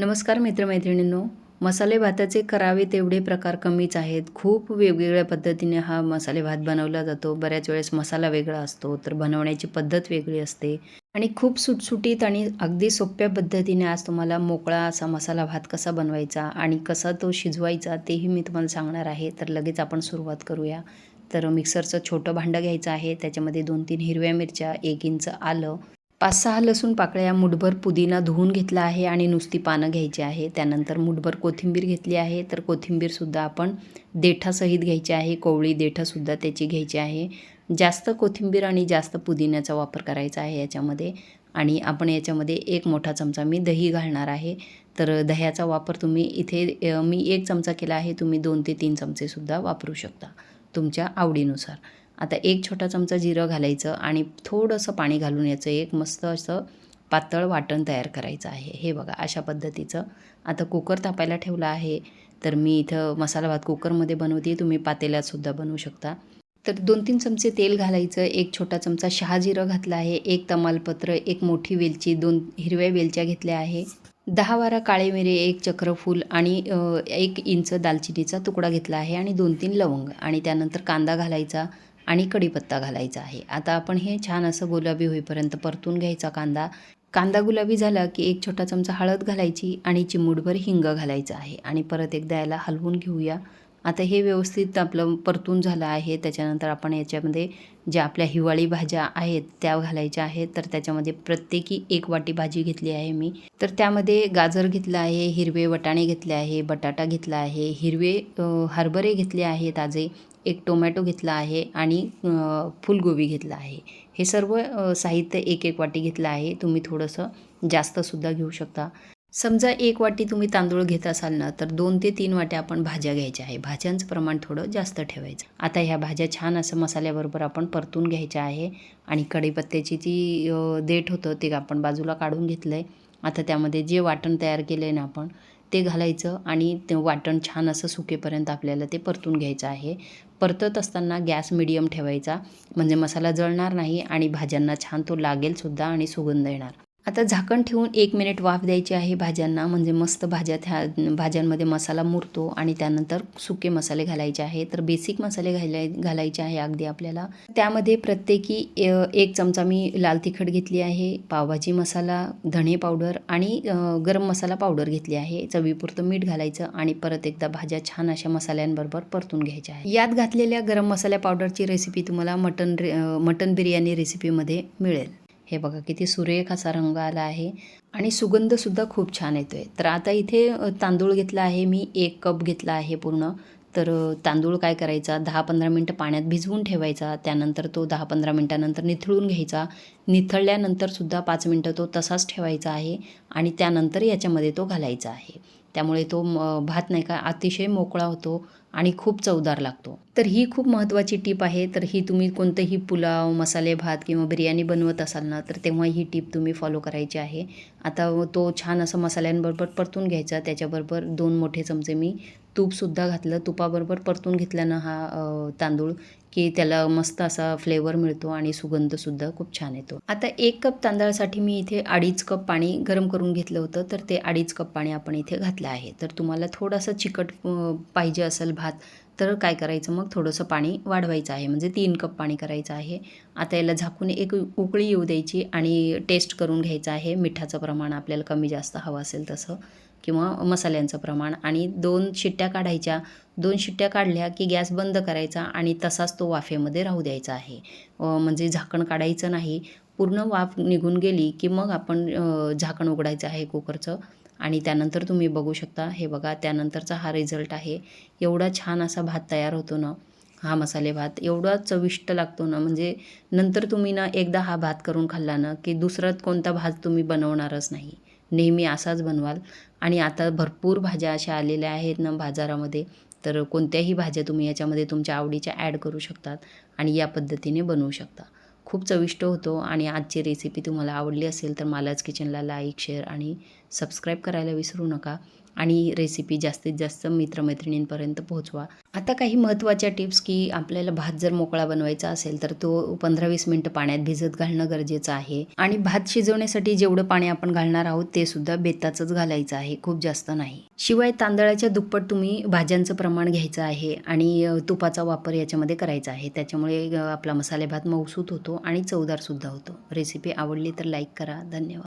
नमस्कार मित्रमैत्रिणींनो मसाले भाताचे करावे तेवढे प्रकार कमीच आहेत. खूप वेगवेगळ्या पद्धतीने हा मसाले भात बनवला जातो. बऱ्याच वेळेस मसाला वेगळा असतो तर बनवण्याची पद्धत वेगळी असते. आणि खूप सुटसुटीत आणि अगदी सोप्या पद्धतीने आज तुम्हाला मोकळा असा मसाला भात कसा बनवायचा आणि कसा तो शिजवायचा तेही मी तुम्हाला सांगणार आहे. तर लगेच आपण सुरुवात करूया. तर मिक्सरचं छोटं भांडं घ्यायचं आहे. त्याच्यामध्ये दोन तीन हिरव्या मिरच्या एक इंच आलं पाच सहा लसूण पाकळ्या मुठभर पुदिना धुवून घेतला आहे आणि नुसती पानं घ्यायची आहे. त्यानंतर मुठभर कोथिंबीर घेतली आहे. तर कोथिंबीरसुद्धा आपण देठासहित घ्यायची आहे. कोवळी देठासुद्धा त्याची घ्यायची आहे. जास्त कोथिंबीर आणि जास्त पुदिन्याचा वापर करायचा आहे याच्यामध्ये. आणि आपण याच्यामध्ये एक मोठा चमचा मी दही घालणार आहे. तर दह्याचा वापर तुम्ही इथे मी एक चमचा केला आहे. तुम्ही दोन ते तीन चमचेसुद्धा वापरू शकता तुमच्या आवडीनुसार. आता एक छोटा चमचा जिरं घालायचं आणि थोडंसं पाणी घालून याचं एक मस्त असं पातळ वाटण तयार करायचं आहे. हे बघा अशा पद्धतीचं. आता कुकर तापायला ठेवला आहे. तर मी इथं मसाला भात कुकरमध्ये बनवते. तुम्ही पातेल्यातसुद्धा बनवू शकता. तर दोन तीन चमचे तेल घालायचं. एक छोटा चमचा शहाजिरं घातला आहे. एक तमालपत्र एक मोठी वेलची दोन हिरव्या वेलच्या घेतल्या आहे. दहा बारा काळे मिरे एक चक्रफूल आणि एक इंच दालचिनीचा तुकडा घेतला आहे आणि दोन तीन लवंग आणि त्यानंतर कांदा घालायचा. आणि कढीपत्ता घालायचा आहे. आता आपण हे छान असं गुलाबी होईपर्यंत परतून घ्यायचा कांदा. कांदा गुलाबी झाला की एक छोटा चमचा हळद घालायची आणि चिमूटभर हिंग घालायचं आहे. आणि परत एकदा याला हलवून घेऊया. आता हे व्यवस्थित आपलं परतून झालं आहे. त्याच्यानंतर आपण याच्यामध्ये ज्या आपल्या हिवाळी भाज्या आहेत त्या घालायच्या आहेत. तर त्याच्यामध्ये प्रत्येकी एक वाटी भाजी घेतली आहे मी. तर त्यामध्ये गाजर घेतलं आहे हिरवे वटाणे घेतले आहे बटाटा घेतला आहे हिरवे हरभरे घेतले आहे ताजे एक टोमॅटो घेतला आहे आणि फुलगोबी घेतला आहे. हे सर्व साहित्य एक एक वाटी घेतलं आहे. तुम्ही थोडंसं जास्तसुद्धा घेऊ शकता. समजा एक वाटी तुम्ही तांदूळ घेत असाल ना तर दोन ते तीन वाट्या आपण भाज्या घ्यायच्या आहे. भाज्यांचं प्रमाण थोडं जास्त ठेवायचं. आता ह्या भाज्या छान असं मसाल्याबरोबर आपण परतून घ्यायच्या आहे आणि कढीपत्त्याची जी देठ होतं ते आपण बाजूला काढून घेतलं आहे आता त्यामध्ये जे वाटण तयार केलं आहे ना आपण ते घालायचं आणि ते वाटण छान असं सुकेपर्यंत आपल्याला ते परतून घ्यायचं आहे. परतत असताना गॅस मिडियम ठेवायचा. म्हणजे मसाला जळणार नाही आणि भाज्यांना छान तो लागेलसुद्धा आणि सुगंध येणार. आता झाकण ठेवून एक मिनिट वाफ द्यायची आहे भाज्यांना. म्हणजे मस्त भाज्या त्या भाज्यांमध्ये मसाला मुरतो आणि त्यानंतर सुके मसाले घालायचे आहे तर बेसिक मसाले घालाय घालायचे आहे अगदी आपल्याला. त्यामध्ये प्रत्येकी एक चमचा मी लाल तिखट घेतली आहे पावभाजी मसाला धणे पावडर आणि गरम मसाला पावडर घेतली आहे. चवीपुरतं मीठ घालायचं आणि परत एकदा भाज्या छान अशा मसाल्यांबरोबर परतून घ्यायच्या आहे यात घातलेल्या गरम मसाल्या पावडरची रेसिपी तुम्हाला मटन रे मटन बिर्याणी रेसिपीमध्ये मिळेल. हे बघा किती सुरेख असा रंग आला आहे. आणि सुगंधसुद्धा खूप छान येतो आहे तर आता इथे तांदूळ घेतला आहे मी एक कप घेतला आहे पूर्ण. तर तांदूळ काय करायचा? दहा पंधरा मिनटं पाण्यात भिजवून ठेवायचा. त्यानंतर तो दहा पंधरा मिनटानंतर निथळून घ्यायचा. निथळल्यानंतरसुद्धा पाच मिनटं तो तसाच ठेवायचा आहे. आणि त्यानंतर याच्यामध्ये तो घालायचा आहे. त्यामुळे तो भात नाही का अतिशय मोकळा होतो आणि खूप चवदार लागतो. तर ही खूप महत्त्वाची टीप आहे. तर ही तुम्ही कोणतंही पुलाव मसाले भात किंवा बिर्याणी बनवत असाल ना तर तेव्हा ही टीप तुम्ही फॉलो करायची आहे. आता तो छान असं मसाल्यांबरोबर परतून घ्यायचा. त्याच्याबरोबर दोन मोठे चमचे मी तूपसुद्धा घातलं तुपाबरोबर परतून घेतल्यानं हा तांदूळ की त्याला मस्त असा फ्लेवर मिळतो आणि सुगंधसुद्धा खूप छान येतो. आता एक कप तांदळासाठी मी इथे अडीच कप पाणी गरम करून घेतलं होतं तर ते अडीच कप पाणी आपण इथे घातलं आहे. तर तुम्हाला थोडासा चिकट पाहिजे असेल भात तर काय करायचं मग? थोडंसं पाणी वाढवायचं आहे. म्हणजे तीन कप पाणी करायचं आहे. आता याला झाकून एक उकळी येऊ द्यायची आणि टेस्ट करून घ्यायचं आहे. मिठाचं प्रमाण आपल्याला कमी जास्त हवं असेल तसं. किंवा मसाल्यांचं प्रमाण आणि दोन शिट्ट्या काढायच्या. दोन शिट्ट्या काढल्या की गॅस बंद करायचा आणि तसाच तो वाफेमध्ये राहू द्यायचा आहे. म्हणजे झाकण काढायचं नाही. पूर्ण वाफ निघून गेली की मग आपण झाकण उघडायचं आहे कुकरचं. आणि त्यानंतर तुम्ही बघू शकता हे बघा त्यानंतरचा हा रिझल्ट आहे. एवढा छान असा भात तयार होतो ना हा मसाले भात एवढा चविष्ट लागतो ना म्हणजे नंतर तुम्ही ना एकदा हा भात करून खाल्ला ना की दुसरा कोणता भात तुम्ही बनवणारच नाही. नेहमी असाच बनवाल. आणि आता भरपूर भाज्या अशा आलेल्या आहेत ना बाजारामध्ये. तर कोणत्याही भाज्या तुम्ही याच्यामध्ये तुमच्या आवडीच्या ॲड करू शकतात आणि या पद्धतीने बनवू शकता. खूप चविष्ट होतो आणि आजची रेसिपी तुम्हाला आवडली असेल तर मलाच किचनला लाईक शेअर आणि सबस्क्राईब करायला विसरू नका. आणि रेसिपी जास्तीत जास्त मित्रमैत्रिणींपर्यंत पोहोचवा. आता काही महत्त्वाच्या टिप्स की आपल्याला भात जर मोकळा बनवायचा असेल तर तो पंधरा वीस मिनटं पाण्यात भिजत घालणं गरजेचं आहे. आणि भात शिजवण्यासाठी जेवढं पाणी आपण घालणार आहोत ते सुद्धा बेताचंच घालायचं आहे खूप जास्त नाही. शिवाय तांदळाच्या दुप्पट तुम्ही भाज्यांचं प्रमाण घ्यायचं आहे आणि तुपाचा वापर याच्यामध्ये करायचा आहे. त्याच्यामुळे आपला मसाले भात मऊसूत होतो आणि चवदारसुद्धा होतो. रेसिपी आवडली तर लाईक करा. धन्यवाद.